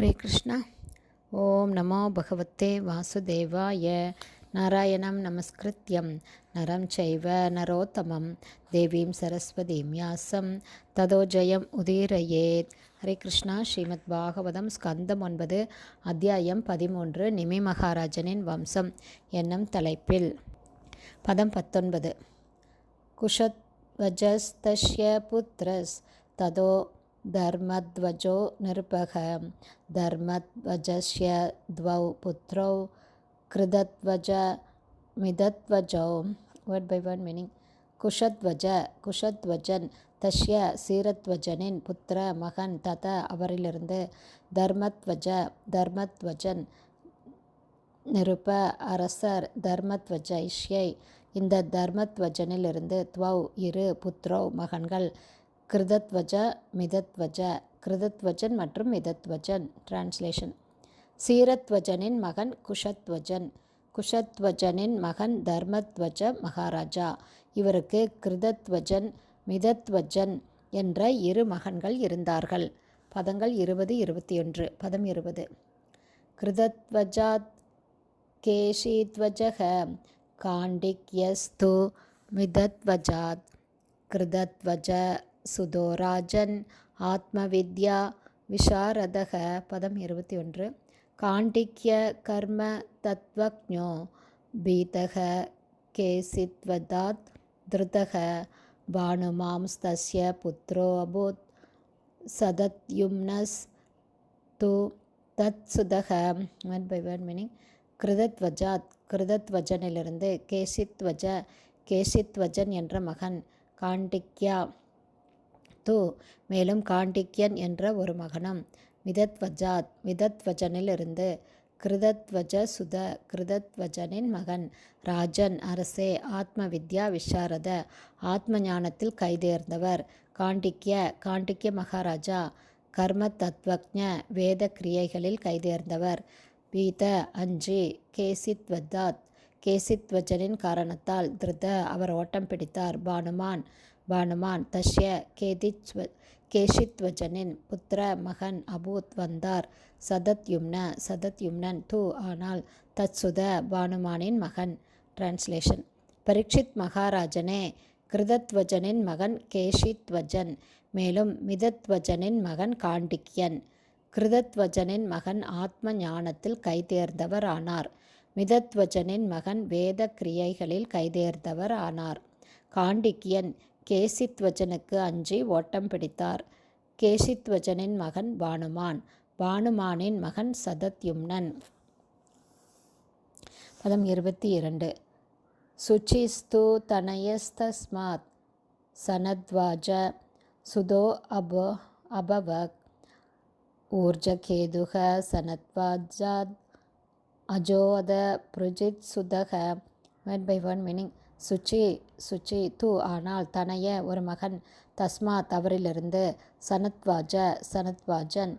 ஹரே கிருஷ்ணா. ஓம் நமோ பகவத்தே வாசுதேவாய. நாராயணம் நமஸ்கிருத்தியம் நரம் செய்வ நரோத்தமம். தேவீம் சரஸ்வதீம் யாசம். ததோ ஜெயம் உதீரயேத். ஹரே கிருஷ்ணா. ஸ்ரீமத் பாகவதம் ஸ்கந்தம் ஒன்பது அத்தியாயம் பதிமூன்று நிமி மகாராஜனின் வம்சம் என்னும் தலைப்பில். பதம் பத்தொன்பது. குஷத்வஜஸ்தஷ்ய புத்ரஸ் ததோ धर्मध्वजो नृपः धर्मध्वजस्य द्वौ पुत्रौ कृतध्वज मिदध्वजौ வேர்ட் பை வேர்ட் மீனிங் குஷத்வஜ குஷத்வஜன் தஷ்ய சீரத்வஜனின் புத்திர மகன் தத அவரிலிருந்து தர்மத்வஜ தர்மத்வஜன் நிருப அரசர் தர்மத்வஜ இஷ்யை இந்த தர்மத்வஜனிலிருந்து துவௌ இரு புத்ரோ மகன்கள் கிருதத்வஜ மிதத்வஜ கிருதத்வஜன் மற்றும் மிதத்வஜன். டிரான்ஸ்லேஷன் சீரத்வஜனின் மகன் குஷத்வஜன். குஷத்வஜனின் மகன் தர்மத்வஜ மகாராஜா. இவருக்கு கிருதத்வஜன் மிதத்வஜன் என்ற இரு மகன்கள் இருந்தார்கள். பதங்கள் இருபது இருபத்தி ஒன்று பதம் இருபது. கிருதத்வஜாத் கேஷித்வஜக காண்டிக்யஸ்து மிதத்வஜாத் கிருதத்வஜ சுதோராஜன் ஆத்மவித்யா விஷாரதக பதம் இருபத்தி ஒன்று. காண்டிக்ய கர்ம தத்வக்ஞோ பீதக கேசித்வதாத் திருதக பானுமாம்ஸ்தஸ்ய புத்ரோ அபூத் சதத்யும்னஸ் து தத் சுதக ஒன் பை ஒன் மீனிங் கிருதத்வஜாத் கிருதத்வஜனிலிருந்து கேசித்வஜ கேசித்வஜன் என்ற மகன் காண்டிக்யா. து மேலும் காண்டிக்யன் என்ற ஒரு மகனும் மிதத்வஜாத் மிதத்வஜனிலிருந்து கிருதத்வஜ சுத கிருதத்வஜனின் மகன் ராஜன் அரசே ஆத்ம வித்யா விஷாரத ஆத்ம ஞானத்தில் கைதேர்ந்தவர் காண்டிக்ய காண்டிக்ய மகாராஜா கர்ம தத்வக்ஞ வேத கிரியைகளில் கைதேர்ந்தவர். பீத அஞ்சி கேசித்வதாத் கேசித்வஜனின் காரணத்தால் திருத அவர் ஓட்டம் பிடித்தார். பானுமான் பானுமான் தஷ்ய கேதித்வ கேஷித்வஜனின் புத்திர மகன் அபூத் வந்தார். சதத்யும்ன சதத்யும்னன் தூ ஆனால் தத்சுத பானுமானின் மகன். டிரான்ஸ்லேஷன் பரீட்சித் மகாராஜனே கிருதத்வஜனின் மகன் கேஷித்வஜன் மேலும் மிதத்வஜனின் மகன் காண்டிக்யன். கிருதத்வஜனின் மகன் ஆத்ம ஞானத்தில் கைதேர்ந்தவர் ஆனார். மிதத்வஜனின் மகன் வேத கிரியைகளில் கைதேர்ந்தவர் ஆனார். காண்டிக்யன் கேசித்வஜனுக்கு அஞ்சி ஓட்டம் பிடித்தார். கேசித்வஜனின் மகன் பானுமான். பானுமானின் மகன் சதத்யும்னன். பதம் இருபத்தி இரண்டு சுச்சிஸ்து தனயஸ்தஸ்மாத் சனத்வாஜ சுதோ அபோ அபவக். ஊர்ஜகேதுக சனத்வாஜாத் அஜோத புருஜித் சுதக. மெட் பை ஒன் மீனிங் சுச்சி சுச்சி தூ ஆனால் தனைய ஒரு மகன் தஸ்மாத் அவரிலிருந்து சனத்வாஜ சனத்வாஜன்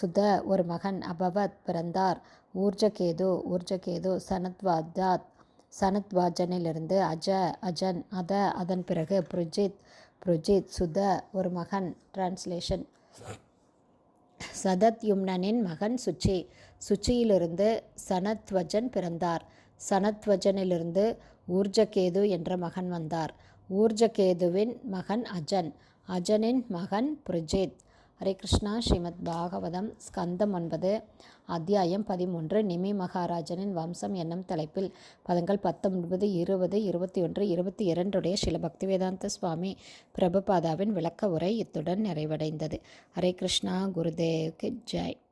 சுத ஒரு மகன் அபவத் பிறந்தார். ஊர்ஜகேது ஊர்ஜகேது சனத்வாஜாத் சனத்வாஜனிலிருந்து அஜ அஜன் அத அதன் பிறகு புருஜித் புருஜித் சுத ஒரு மகன். டிரான்ஸ்லேஷன் சதத்யும்னனின் மகன் சுச்சி. சுச்சியிலிருந்து சனத்வஜன் பிறந்தார். சனத்வஜனிலிருந்து ஊர்ஜகேது என்ற மகன் வந்தார். ஊர்ஜகேதுவின் மகன் அஜன். அஜனின் மகன் புருஜித். ஹரே கிருஷ்ணா ஸ்ரீமத் பாகவதம் ஸ்கந்தம் ஒன்பது அத்தியாயம் பதிமூன்று. நிமி மகாராஜனின் வம்சம் என்னும் தலைப்பில் பதங்கள் பத்தொன்பது இருபது இருபத்தி ஒன்று இருபத்தி இரண்டுடைய ஸ்ரீல பக்திவேதாந்த சுவாமி பிரபுபாதாவின் விளக்க உரை இத்துடன் நிறைவடைந்தது. ஹரே கிருஷ்ணா குருதேவ் ஜெய்.